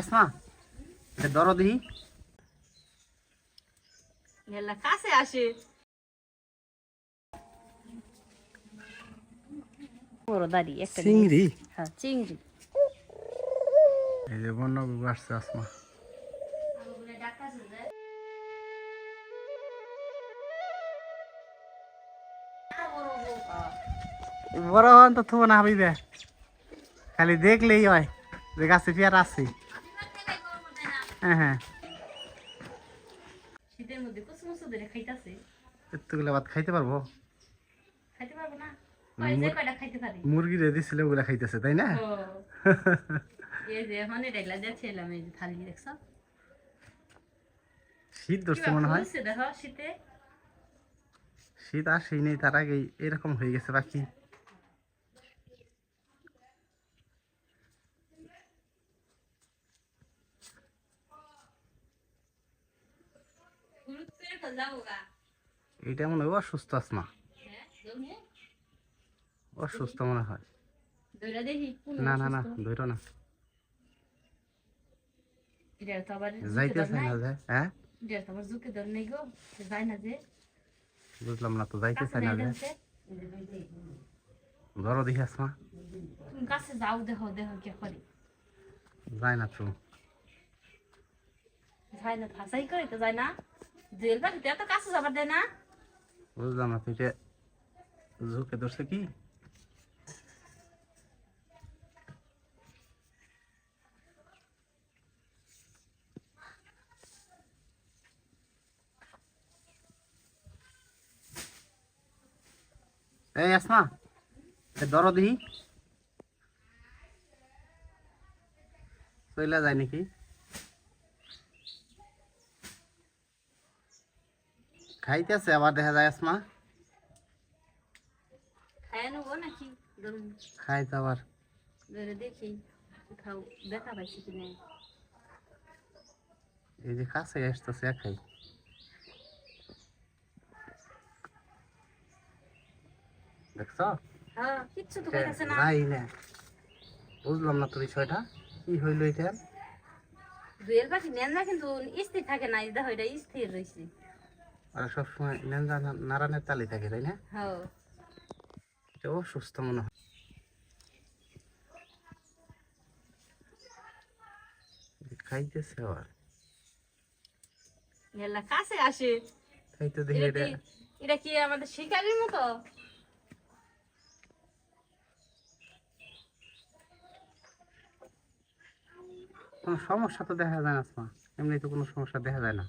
আসমা এটা ধরো দিহি নেলা কাছে আসে। বড় দাড়ি একটা চিংড়ি? হ্যাঁ চিংড়ি। এই যে বন্য গুগু আসছে আসমা। বড় হন তো থুবো না হাবিবে। খালি দেখলেই হয় যে গাছে পেয়ার আছে। হ্যাঁ হ্যাঁ। শীতের মধ্যে কুচু মুচু ধরে খাইতাছে। এতগুলো ভাত খাইতে পারব? খাইতে না। মুরগি রে দিছিলে ওগুলা খাইতেছে তাই না? এই যে এখন এটা যাচ্ছিলাম এই যে থালি দেখছ? শীত ধরছে মনে হয়? দেখো শীতে? শীত আসেই নেই তার আগেই এরকম হয়ে গেছে বাকি। এইটা মনে হয় অসুস্থ হ্যাঁ জমে অসুস্থ মনে হয়। না না না, ধরো না। এটা না যায় হ্যাঁ? না না তো কাছে না যাও দেখো দেখো যায় না তো। না না। জেল পাখি তো কাছে যাবার দেয় না বুঝলাম না এটা ঝুঁকে ধরছে কি? এই আসমা ধরো দিহি চইলা যায় নাকি? খাইতেছে আবার দেখা যায় আসমা। খায় নেব নাকি? ধরুন। খাইতে আবার। দেখি কোথাও দেখা পাইছি কি নেই এই যে কাছে আসতেছে একাই। দেখছ? হ্যাঁ কিচ্ছু তো কইতাছে না। না। বুঝলাম না তো বিষয়টা। কি হইল এটা? পাখি নেন না কিন্তু স্থির থাকে না এটা স্থির রয়েছে। আর সবসময় নারায়ণের তালি থাকে তাই না? হ্যাঁ। এটা অসুস্থ মনে হয়। খাইতেছে আবার। নেলা কাছে আসে। তাই তো দেখি এটা এটা কি আমাদের শিকারির মতো? কোনো সমস্যা তো দেখা যায় না আসমা এমনি তো কোনো সমস্যা দেখা যায় না।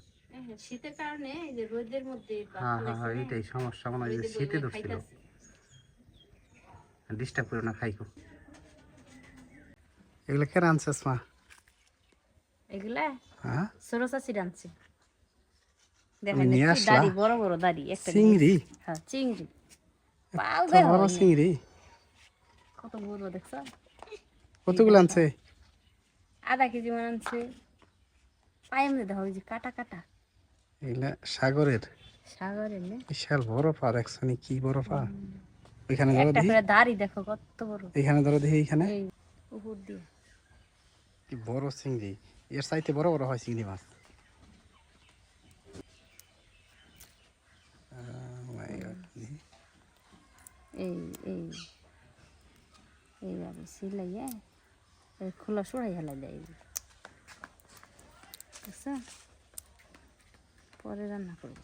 শীতের কারণে এই যে রোদের মধ্যে হ্যাঁ হ্যাঁ হ্যাঁ না, সমস্যা। মনে হয় শীতে ধরছিল। ডিস্টার্ব করো না খাইকো। এগুলো কেন আনছে আসমা এগুলা? হ্যাঁ? সরসাসি তুমি দেখেন? দাড়ি বড় বড় দাড়ি একটা চিংড়ি? হ্যাঁ চিংড়ি। পাল দেখো বড় চিংড়ি? কত বড় দেখছ? কতগুলো আনছে? আধা কেজি মান আনছে। পায়ে মধ্যে দেখো ওই যে কাটা কাটা। এগুলা সাগরের? সাগরের নে? বিশাল বড় পা দেখছ কি বড় পা ওইখানে ধরো দেখি। করে দাড়ি দেখো কত বড়। এখানে ধরো দেখি এখানে উপর দিয়ে। কি বড় চিংড়ি। এর চাইতে বড় বড় হয় চিংড়ি মাছ. এই এই এইভাবে সিলাইয়া খোলা সরাই হেলাই দেয়। বুঝছ? পরে রান্না করব।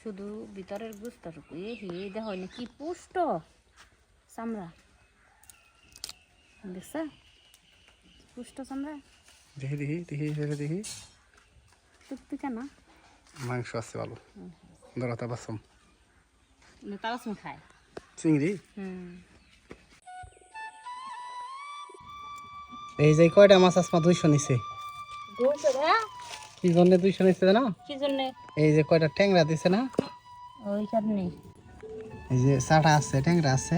শুধু ভিতরের গুস্তটুকু এ হে দেখো না কি পুষ্ট চামড়া। দেখছ? পুষ্ট চামড়া? দেখি দেখি দেখি দেখি দেখি। টুকটুকা না মাংস আছে ভালো। ধরো তা বাসম তারাসমে খায়। চিংড়ি? হুম। এই যে কয়টা মাছ আসমা দুইশো নিছে? টাকা কি জন্য দুইশো জানো কি জন্যে এই যে কয়টা ট্যাংরা দিছে না? ওই কারণে এই যে চাটা আছে ট্যাংরা আছে।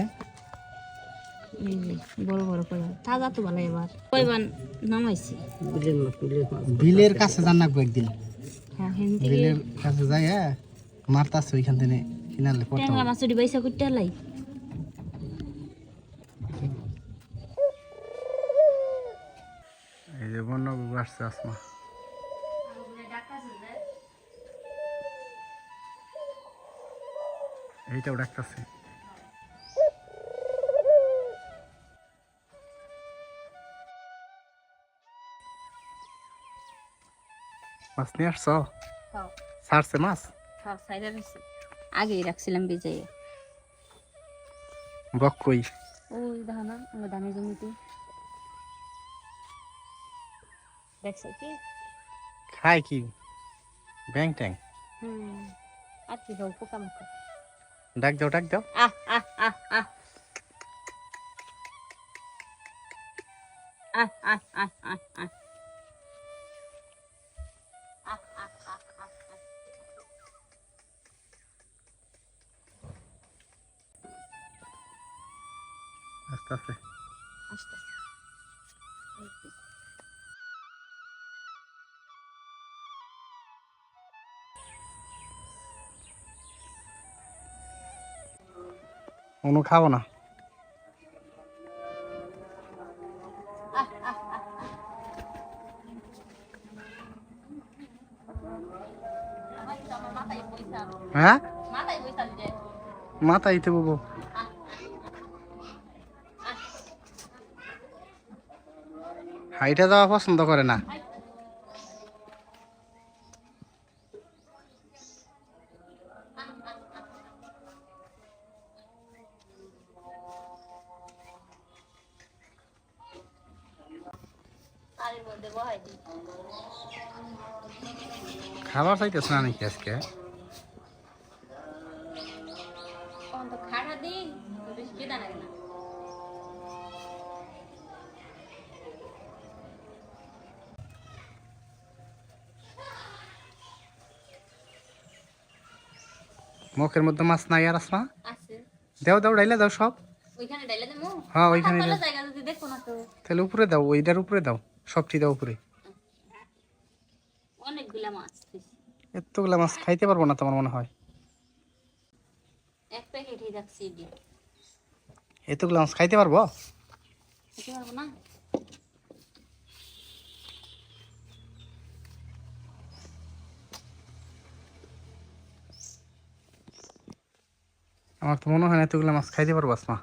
এই যে বড় বড় কইবা তাজা তো ভালো এবার। কইবান নামাইছি? বিলের কাছে একদিন। হ্যাঁ বিলের কাছে যাই হ্যাঁ। মারতাছে ওইখান থেকে কিনালে পড়তে ট্যাংরা মাছুরি বাইসা করতে লাই। এই যে বন্য আসছে আসমা। এইটাও ডাকতেছে। মাছ নিয়ে আসছো? হ্যাঁ। ছাড়ছে মাছ? হ্যাঁ আগেই রাখছিলাম বেজাইয়ে বক কই? ওই দেখো না আমার ধানের জমিতে। দেখছ কি? খায় কি? ব্যাং ট্যাং? হুম। আর কি হোক পোকামাকড়। ডাক দাও ডাক দাও। আহ আহ আহ আহ। আস্তে। আস্তে আস্তে। কোনো খাব না। হ্যাঁ? মাথায় ইতে বাবু হাইটা যাওয়া পছন্দ করে না। খাবার চাইতেছ না নাকি আজকে? মুখের মধ্যে মাছ নাই আর আসমা? দেও দাও ডাইলে দাও সব। ওইখানে ডাইলে দেবো? হ্যাঁ, ওইখানে ভালো জায়গা যদি দেখো না তো। তাহলে উপরে দাও ওইটার উপরে দাও। সবটি দাও উপরে। অনেকগুলা মাছ। এতগুলা মাছ খাইতে পারব না তোমার মনে হয়? এক প্যাকেটই রাখছি এতগুলা মাছ খাইতে পারব? খেতে পারব না? আমার তো মনে হয় না এতগুলা মাছ খাইতে পারব আসমা।